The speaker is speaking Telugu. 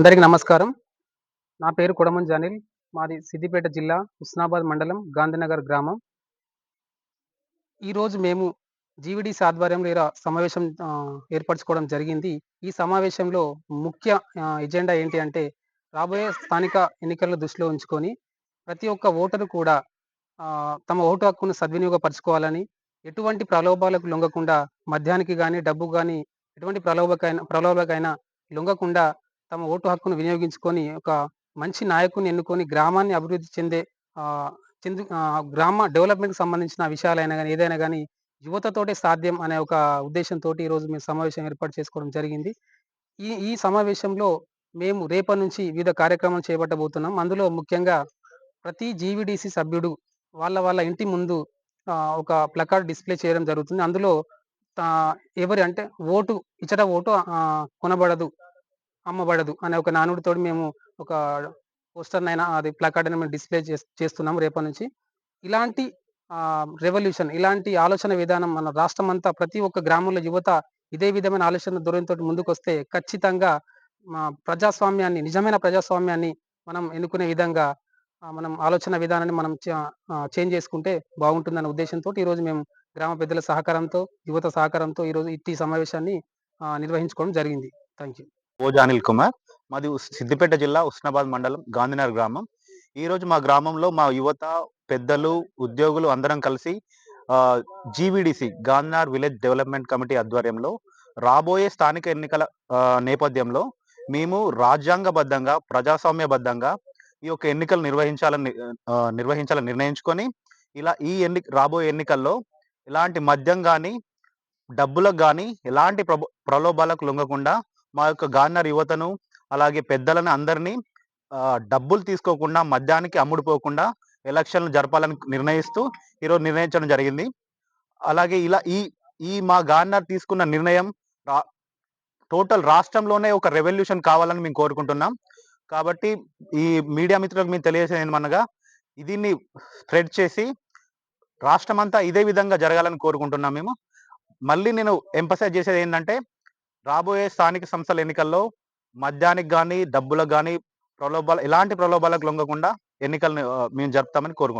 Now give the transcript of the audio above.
అందరికీ నమస్కారం. నా పేరు కొడమన్ జానిల్. మాది సిద్దిపేట జిల్లా హుస్నాబాద్ మండలం గాంధీనగర్ గ్రామం. ఈరోజు మేము జీవిడి ఆధ్వర్యంలో ఇలా సమావేశం ఏర్పరచుకోవడం జరిగింది. ఈ సమావేశంలో ముఖ్య ఎజెండా ఏంటి అంటే రాబోయే స్థానిక ఎన్నికలను దృష్టిలో ఉంచుకొని ప్రతి ఒక్క ఓటరు కూడా తమ ఓటు హక్కును సద్వినియోగపరచుకోవాలని ఎటువంటి ప్రలోభాలకు లొంగకుండా మద్యానికి కానీ డబ్బు కానీ ఎటువంటి ప్రలోభకైనా ప్రలోభకైనా లొంగకుండా తమ ఓటు హక్కును వినియోగించుకొని ఒక మంచి నాయకుని ఎన్నుకొని గ్రామాన్ని అభివృద్ధి చెందే చెందు చెంది గ్రామ డెవలప్మెంట్కి సంబంధించిన విషయాలైనా కానీ ఏదైనా కానీ యువతతోటే సాధ్యం అనే ఒక ఉద్దేశంతో ఈరోజు మేము సమావేశం ఏర్పాటు చేసుకోవడం జరిగింది. ఈ ఈ సమావేశంలో మేము రేపటి నుంచి వివిధ కార్యక్రమాలు చేపట్టబోతున్నాం. అందులో ముఖ్యంగా ప్రతి జీవిడిసి సభ్యుడు వాళ్ళ వాళ్ళ ఇంటి ముందు ఒక ప్లకార్డ్ డిస్ప్లే చేయడం జరుగుతుంది. అందులో ఎవరి అంటే ఓటు ఇచ్చట ఓటు కొనబడదు. అమ్మబడదు అనే ఒక నానుడితో మేము ఒక పోస్టర్ అయినా అది ప్లకార్డ్ అయినా మేము డిస్ప్లే చేస్తున్నాం రేపటి నుంచి. ఇలాంటి రెవల్యూషన్ ఇలాంటి ఆలోచన విధానం మన రాష్ట్రం అంతా ప్రతి ఒక్క గ్రామంలో యువత ఇదే విధమైన ఆలోచన దూరంతో ముందుకు వస్తే ఖచ్చితంగా మా ప్రజాస్వామ్యాన్ని నిజమైన ప్రజాస్వామ్యాన్ని మనం ఎన్నుకునే విధంగా మనం ఆలోచన విధానాన్ని మనం చేంజ్ చేసుకుంటే బాగుంటుందన్న ఉద్దేశంతో ఈరోజు మేము గ్రామ పెద్దల సహకారంతో యువత సహకారంతో ఈరోజు ఇట్టి సమావేశాన్ని నిర్వహించుకోవడం జరిగింది. థ్యాంక్ యూ ఓ అనిల్ కుమార్ మాది సిద్దిపేట జిల్లా ఉస్నాబాద్ మండలం గాంధీనగర్ గ్రామం. ఈరోజు మా గ్రామంలో మా యువత పెద్దలు ఉద్యోగులు అందరం కలిసి G V D C Gandhinagar village development committee ఆధ్వర్యంలో రాబోయే స్థానిక ఎన్నికల నేపథ్యంలో మేము రాజ్యాంగబద్ధంగా ప్రజాస్వామ్యబద్ధంగా ఈ యొక్క ఎన్నికలు నిర్వహించాలని నిర్వహించాలని నిర్ణయించుకొని ఇలా ఈ ఎన్ని రాబోయే ఎన్నికల్లో ఇలాంటి మద్యం కానీ డబ్బులకు కానీ ఎలాంటి ప్రభ- ప్రలోభాలకు లొంగకుండా మా యొక్క గాన్నర్ యువతను అలాగే పెద్దలను అందరినీ డబ్బులు తీసుకోకుండా మద్యానికి అమ్ముడుపోకుండా ఎలక్షన్లు జరపాలని నిర్ణయిస్తూ ఈరోజు నిర్ణయించడం జరిగింది. అలాగే ఇలా ఈ ఈ మా గాన్నర్ తీసుకున్న నిర్ణయం రా- టోటల్ రాష్ట్రంలోనే ఒక రెవల్యూషన్ కావాలని మేము కోరుకుంటున్నాం. కాబట్టి ఈ మీడియా మిత్రులకు మేము తెలియజేసేది ఏమనగా దీన్ని స్ప్రెడ్ చేసి రాష్ట్రం అంతా ఇదే విధంగా జరగాలని కోరుకుంటున్నాం మేము. మళ్ళీ నేను ఎంపసైజ్ చేసేది ఏంటంటే రాబోయే స్థానిక సంస్థల ఎన్నికల్లో మద్యానికి కానీ డబ్బులకు కానీ ప్రలోభాలు ఎలాంటి ప్రలోభాలకు లొంగకుండా ఎన్నికలను మేము జరుపుతామని కోరుకుంటున్నాం.